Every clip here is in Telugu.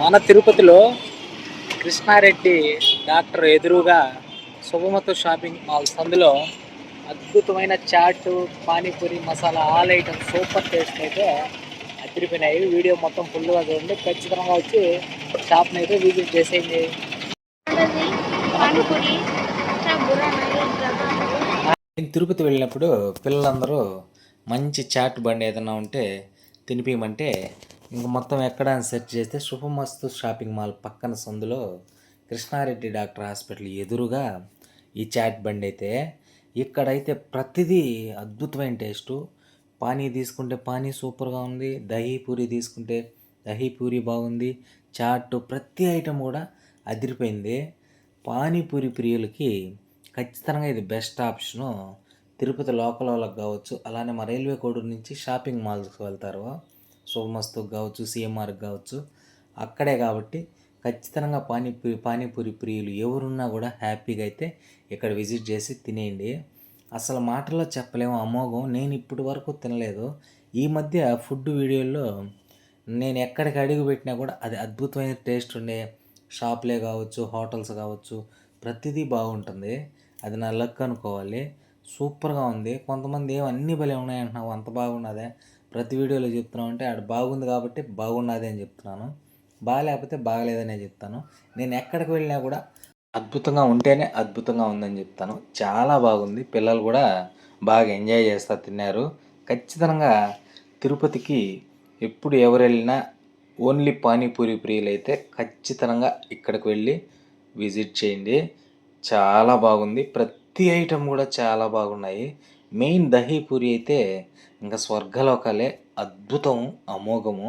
మన తిరుపతిలో కృష్ణారెడ్డి డాక్టర్ ఎదురుగా శుభమతు షాపింగ్ మాల్ సందులో అద్భుతమైన chaat panipuri masala all item super taste అయితే అదిరిపోయినాయి. వీడియో మొత్తం ఫుల్గా చూడండి. ఖచ్చితంగా వచ్చి షాప్ని అయితే విజిట్ చేసేయండి. నేను తిరుపతి వెళ్ళినప్పుడు పిల్లలందరూ మంచి చాట్ బండి ఏదైనా ఉంటే తినిపించమంటే ఇంక మొత్తం ఎక్కడ అని సెర్చ్ చేస్తే శుభమస్తు షాపింగ్ మాల్ పక్కన సందులో కృష్ణారెడ్డి డాక్టర్ హాస్పిటల్ ఎదురుగా ఈ చాట్ బండి అయితే. ఇక్కడైతే ప్రతిదీ అద్భుతమైన టేస్టు. పానీ తీసుకుంటే పానీ సూపర్గా ఉంది. దహీ పూరి తీసుకుంటే దహీ పూరి బాగుంది. చాట్ ప్రతి ఐటెం కూడా అదిరిపోయింది. పానీపూరి ప్రియులకి ఖచ్చితంగా ఇది బెస్ట్ ఆప్షను. తిరుపతి లోకల్ వాళ్ళకి కావచ్చు. అలానే మా రైల్వే కోడూరు నుంచి షాపింగ్ మాల్స్కి వెళ్తారు. శుభమస్తుకు కావచ్చు సిఎంఆర్కి కావచ్చు అక్కడే కాబట్టి ఖచ్చితంగా పానీపూరి పానీపూరి ప్రియులు ఎవరున్నా కూడా హ్యాపీగా అయితే ఇక్కడ విజిట్ చేసి తినేయండి. అసలు మాటల్లో చెప్పలేము అమోఘం. నేను ఇప్పటి వరకు తినలేదు. ఈ మధ్య ఫుడ్ వీడియోల్లో నేను ఎక్కడికి అడుగు పెట్టినా కూడా అది అద్భుతమైన టేస్ట్ ఉండే షాప్లే కావచ్చు హోటల్స్ కావచ్చు ప్రతిదీ బాగుంటుంది. అది నా లక్ అనుకోవాలి. సూపర్గా ఉంది. కొంతమంది ఏమో అన్ని భలే ఉన్నాయి అంటున్నావు అంత బాగున్నదే. ప్రతి వీడియోలో చెప్తున్నాం అంటే ఆడ బాగుంది కాబట్టి బాగున్నది అని చెప్తున్నాను. బాగాలేకపోతే బాగలేదనే చెప్తాను. నేను ఎక్కడికి వెళ్ళినా కూడా అద్భుతంగా ఉంటేనే అద్భుతంగా ఉందని చెప్తాను. చాలా బాగుంది. పిల్లలు కూడా బాగా ఎంజాయ్ చేస్తా తిన్నారు. ఖచ్చితంగా తిరుపతికి ఎప్పుడు ఎవరు వెళ్ళినా ఓన్లీ పానీపూరి ప్రియులు అయితే ఖచ్చితంగా ఇక్కడికి వెళ్ళి విజిట్ చేయండి. చాలా బాగుంది. ప్రతి ఐటెం కూడా చాలా బాగున్నాయి. మెయిన్ దహీ పూరి అయితే ఇంకా స్వర్గలోకాలే అద్భుతం అమోఘము.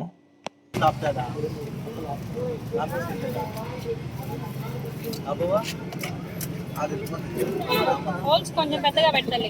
కొంచెం పెద్దగా పెట్టాలి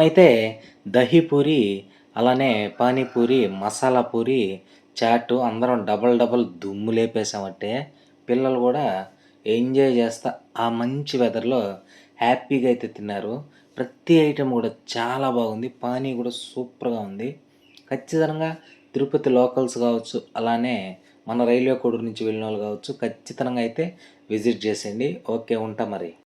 అయితే దహీపూరి అలానే పానీపూరి మసాలా పూరి చాటు అందరం డబల్ డబల్ దుమ్ము లేపేసామంటే పిల్లలు కూడా ఎంజాయ్ చేస్తా ఆ మంచి వెదర్లో హ్యాపీగా అయితే తిన్నారు. ప్రతి ఐటెం కూడా చాలా బాగుంది పానీ కూడా సూపర్గా ఉంది. ఖచ్చితంగా తిరుపతి లోకల్స్ కావచ్చు అలానే మన రైల్వే కోడూరు నుంచి వెళ్ళిన వాళ్ళు కావచ్చు ఖచ్చితంగా అయితే విజిట్ చేసేయండి. ఓకే ఉంటా మరి.